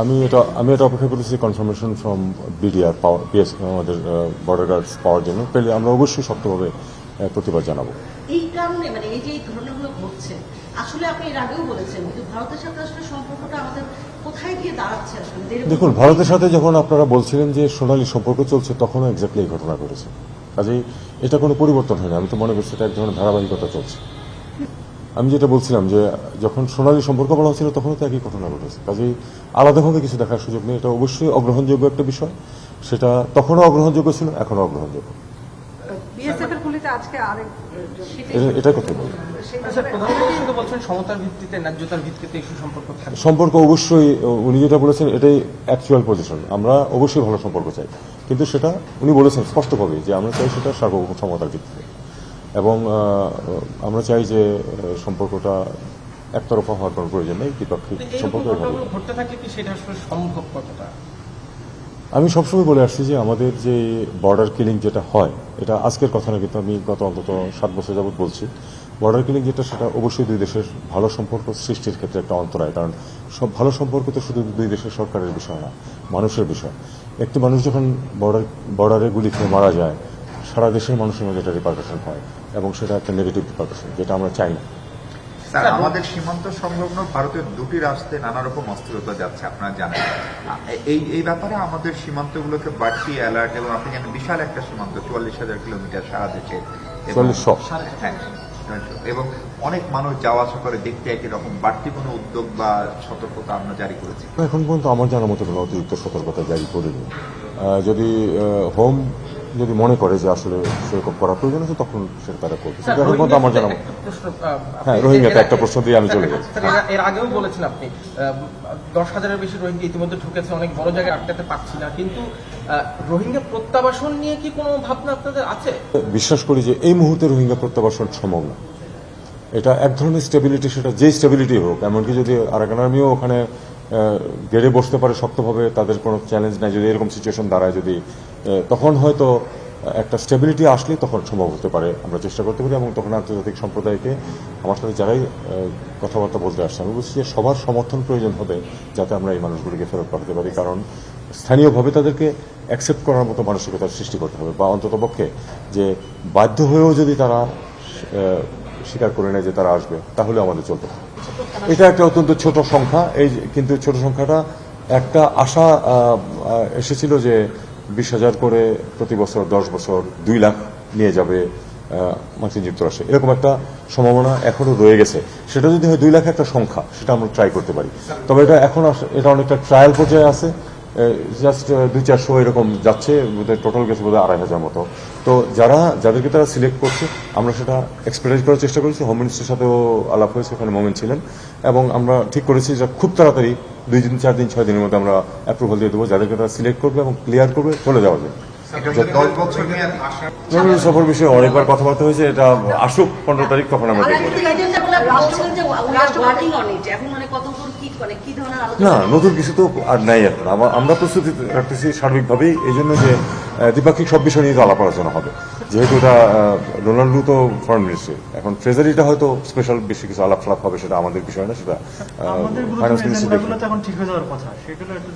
আমি এটা আমি এটা অপেক্ষা করেছি কনফার্মেশন ফ্রম বিডিআর পাওয়ার পিএস আমাদের বর্ডার গার্ডস পাওয়ার জন্য। পেলে আমরা অবশ্যই শক্তভাবে প্রতিবাদ জানাব। এই কারণে মানে এই যে এই ঘটনাগুলো ঘটছে আসলে আপনি এর আগেও বলেছেন কিন্তু ভারতের সাথে আসলে সম্পর্কটা আমাদের কোথায় গিয়ে দাঁড়াচ্ছে আসলে? দেখুন ভারতের সাথে যখন আপনারা বলছিলেন যে সোনালী সম্পর্ক চলছে তখনও এক্স্যাক্টলি এই ঘটনা ঘটেছে। কাজেই এটা কোনো পরিবর্তন হয়নি। আমি তো মনে করছি এটা এক ধরনের ধারাবাহিকতা চলছে। আমি যেটা বলছিলাম যে যখন সোনালী সম্পর্ক বলা হচ্ছিল তখনও তো একই ঘটনা ঘটেছে। কাজেই আলাদাভাবে কিছু দেখার সুযোগ নেই। এটা অবশ্যই অগ্রহণযোগ্য একটা বিষয়। সেটা তখনও অগ্রহণযোগ্য ছিল এখনও অগ্রহণযোগ্য। আচ্ছা সমতার সম্পর্ক অবশ্যই উনি যেটা বলেছেন এটাই অ্যাকচুয়াল পজিশন আমরা অবশ্যই ভালো সম্পর্ক চাই। কিন্তু সেটা উনি বলেছেন স্পষ্টভাবে যে আমরা চাই সেটা সার্বভৌম ক্ষমতার ভিত্তিতে। এবং আমরা চাই যে সম্পর্কটা একতরফা হওয়ার কোনো প্রয়োজন নেই দ্বিপাক্ষিক সম্পর্ক ঘটনাগুলো এভাবে। ঘটতে থাকলে কি সেটা আসলে সম্ভব কতটা? আমি সবসময় বলে আসছি যে আমাদের যে বর্ডার কিলিং যেটা হয় এটা আজকের কথা না কিন্তু আমি গত অন্তত সাত বছর যাবত বলছি। বর্ডার কিলিং যেটা সেটা অবশ্যই দুই দেশের ভালো সম্পর্ক সৃষ্টির ক্ষেত্রে একটা অন্তরায় কারণ সব ভালো সম্পর্ক তো শুধু দুই দেশের সরকারের বিষয় না মানুষের বিষয়। একটি মানুষ যখন বর্ডার বর্ডারে গুলি খেয়ে মারা যায় সারা দেশের মানুষের মধ্যে একটা রিপার্কেশন হয় এবং সেটা একটা নেগেটিভ রিপার্কেশন যেটা আমরা চাই না। স্যার আমাদের সীমান্ত সংলগ্ন ভারতের দুটি রাস্তায় নানা রকম অস্থিরতা যাচ্ছে আপনারা জানেন। এই এই ব্যাপারে আমাদের সীমান্তগুলোকে বাড়তি অ্যালার্ট এবং আপনি জানেন বিশাল একটা সীমান্ত চুয়াল্লিশ হাজার কিলোমিটার সারা দেশে এবং- হ্যাঁ, এবং অনেক মানুষ যাওয়া আসা করে দেখতে একই রকম বাড়তি কোনো উদ্যোগ বা সতর্কতা আমরা জারি করেছি। এখন পর্যন্ত আমার জানার মতো কোনো অতিরিক্ত সতর্কতা জারি করিনি। যদি হোম যদি মনে করে যে আসলে সেরকম করা প্রয়োজন আছে তখন সেটা তারা করবে। এখন পর্যন্ত আমার জানা হ্যাঁ, রোহিঙ্গাতে একটা প্রশ্ন দিয়ে আমি চলে। স্যার, এর- আগেও বলেছেন আপনি দশ হাজারের বেশি রোহিঙ্গা ইতিমধ্যে ঢুকেছে অনেক বড় জায়গায় আটকাতে পারছি না কিন্তু রোহিঙ্গা প্রত্যাবাসন নিয়ে কি কোনো ভাবনা আপনাদের আছে? বিশ্বাস করি যে এই মুহূর্তে রোহিঙ্গা প্রত্যাবাসন সম্ভব না। এটা এক ধরনের স্টেবিলিটি সেটা যে স্টেবিলিটি হোক এমনকি যদি আরাকান আর্মিও ওখানে গেড়ে বসতে পারে শক্তভাবে তাদের কোনো চ্যালেঞ্জ নাই যদি এরকম সিচুয়েশন দাঁড়ায় যদি তখন হয়তো একটা স্টেবিলিটি আসলে তখন সম্ভব হতে পারে। আমরা চেষ্টা করতে পারি এবং তখন আন্তর্জাতিক সম্প্রদায়কে আমার সাথে যারাই কথাবার্তা বলতে আসছে, আমি বলছি যে সবার সমর্থন প্রয়োজন হবে যাতে আমরা এই মানুষগুলিকে ফেরত পাঠাতে পারি। কারণ স্থানীয়ভাবে তাদেরকে অ্যাকসেপ্ট করার মতো মানসিকতার সৃষ্টি করতে হবে বা অন্ততপক্ষে যে বাধ্য হয়েও যদি তারা স্বীকার করে নেয় যে তারা আসবে, তাহলে আমাদের চলতে হবে। এটা একটা অত্যন্ত ছোট সংখ্যা। এই কিন্তু ছোট সংখ্যাটা একটা আশা এসেছিল যে বিশ হাজার করে প্রতি বছর, দশ বছর, দুই লাখ নিয়ে যাবে মার্কিন যুক্তরাষ্ট্রে। এরকম একটা সম্ভাবনা এখনও রয়ে গেছে। সেটা যদি হয় দুই লাখ একটা সংখ্যা, সেটা আমরা ট্রাই করতে পারি। তবে এটা এখন এটা অনেকটা ট্রায়াল পর্যায়ে আছে। জাস্ট দুই চারশো এরকম যাচ্ছে টোটাল গেছে বোধহয় আড়াই হাজার মতো। তো যারা যাদেরকে তারা সিলেক্ট করছে আমরা সেটা এক্সপেরিয়েন্স করার চেষ্টা করেছি। হোম মিনিস্টারের সাথেও আলাপ হয়েছে ওখানে মোমেন্ট ছিলেন। এবং আমরা ঠিক করেছি যে খুব তাড়াতাড়ি দুই দিন চার দিন ছয় দিনের মধ্যে আমরা অ্যাপ্রুভাল দিয়ে দেবো। যাদেরকে তারা সিলেক্ট করবে এবং ক্লিয়ার করবে চলে যাওয়া জরুরি সফর বিষয়ে অনেকবার কথাবার্তা হয়েছে এটা আসুক পনেরো তারিখ তখন আমরা দেখব। মানে না নতুন কিছু তো আর নাই এখন। আমরা প্রস্তুতি রাখতেছি সার্বিকভাবেই এই জন্য যে দ্বিপাক্ষিক সব বিষয় নিয়ে তো আলাপ আলোচনা হবে। যেহেতু এটা ডোনাল্ড তো ফরেন মিনিস্ট্রি এখন ট্রেজারিটা হয়তো স্পেশাল বেশি কিছু আলাপ সালাপ হবে সেটা আমাদের বিষয় না সেটা আমাদের ফাইন্যান্স মিনিস্ট্রি এখন ঠিক হয়ে যাওয়ার কথা সেগুলো একটু